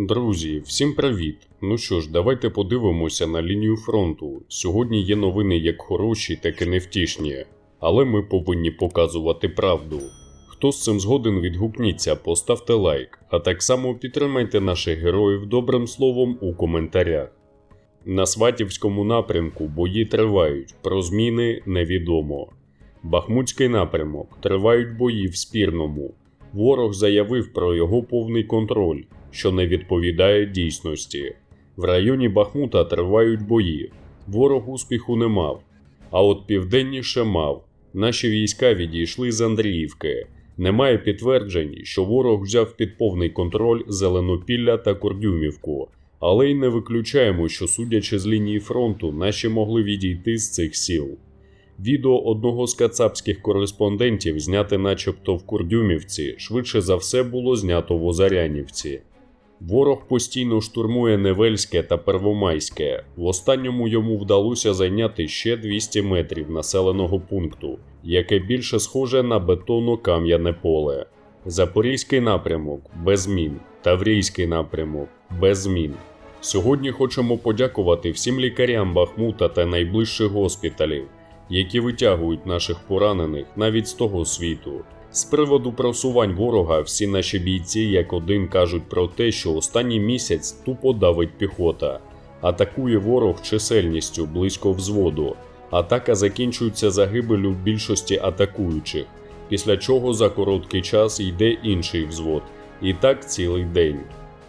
Друзі, всім привіт! Ну що ж, давайте подивимося на лінію фронту. Сьогодні є новини як хороші, так і невтішні, але ми повинні показувати правду. Хто з цим згоден відгукніться, поставте лайк, а так само підтримайте наших героїв добрим словом у коментарях. На Сватівському напрямку бої тривають, про зміни невідомо. Бахмутський напрямок тривають бої в спірному. Ворог заявив про його повний контроль, що не відповідає дійсності. В районі Бахмута тривають бої. Ворог успіху не мав. А от південніше мав. Наші війська відійшли з Андріївки. Немає підтверджень, що ворог взяв під повний контроль Зеленопілля та Кордюмівку, але й не виключаємо, що судячи з лінії фронту, наші могли відійти з цих сіл. Відео одного з кацапських кореспондентів, зняте начебто в Курдюмівці, швидше за все було знято в Озарянівці. Ворог постійно штурмує Невельське та Первомайське. В останньому йому вдалося зайняти ще 200 метрів населеного пункту, яке більше схоже на бетонно-кам'яне поле. Запорізький напрямок без змін, Таврійський напрямок без змін. Сьогодні хочемо подякувати всім лікарям Бахмута та найближчих госпіталів, які витягують наших поранених навіть з того світу. З приводу просувань ворога, всі наші бійці як один кажуть про те, що останній місяць тупо давить піхота, атакує ворог чисельністю близько взводу. Атака закінчується загибелю більшості атакуючих, після чого за короткий час йде інший взвод. І так цілий день.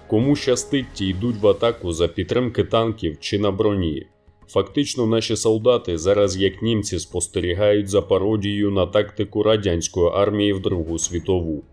Кому щастить, ті йдуть в атаку за підтримки танків чи на броні. Фактично, наші солдати зараз, як німці, спостерігають за пародією на тактику радянської армії в Другу світову.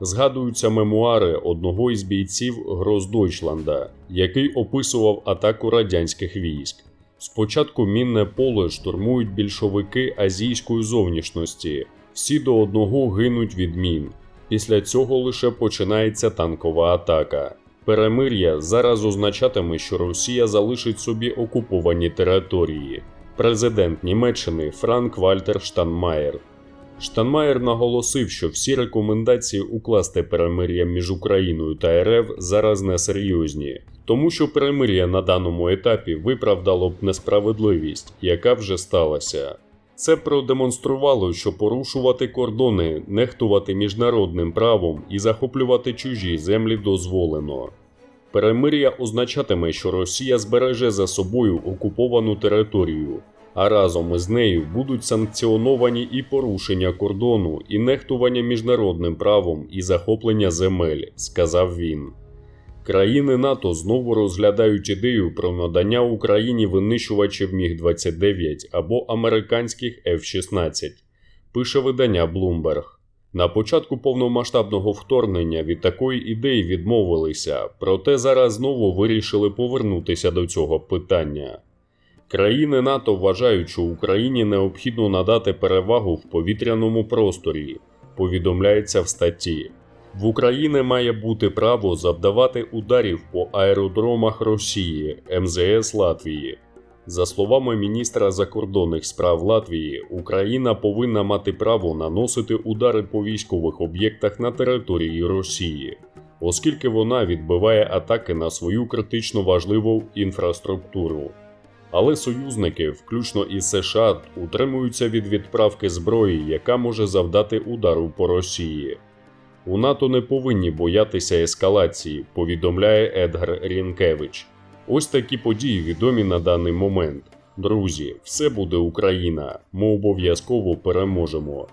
Згадуються мемуари одного із бійців Гроздойчланда, який описував атаку радянських військ. Спочатку мінне поле штурмують більшовики азійської зовнішності, всі до одного гинуть від мін. Після цього лише починається танкова атака. Перемир'я зараз означатиме, що Росія залишить собі окуповані території. Президент Німеччини Франк Вальтер Штанмаєр. Штанмаєр наголосив, що всі рекомендації укласти перемир'я між Україною та РФ зараз несерйозні, тому що перемир'я на даному етапі виправдало б несправедливість, яка вже сталася. Це продемонструвало, що порушувати кордони, нехтувати міжнародним правом і захоплювати чужі землі дозволено. Перемир'я означатиме, що Росія збереже за собою окуповану територію, а разом із нею будуть санкціоновані і порушення кордону, і нехтування міжнародним правом і захоплення земель, сказав він. Країни НАТО знову розглядають ідею про надання Україні винищувачів Міг-29 або американських F-16, пише видання Bloomberg. На початку повномасштабного вторгнення від такої ідеї відмовилися, проте зараз знову вирішили повернутися до цього питання. Країни НАТО вважають, що Україні необхідно надати перевагу в повітряному просторі, повідомляється в статті. В Україні має бути право завдавати ударів по аеродромах Росії МЗС Латвії. За словами міністра закордонних справ Латвії, Україна повинна мати право наносити удари по військових об'єктах на території Росії, оскільки вона відбиває атаки на свою критично важливу інфраструктуру. Але союзники, включно із США, утримуються від відправки зброї, яка може завдати удару по Росії. У НАТО не повинні боятися ескалації, повідомляє Едгар Рінкевич. Ось такі події відомі на даний момент. Друзі, все буде Україна. Ми обов'язково переможемо.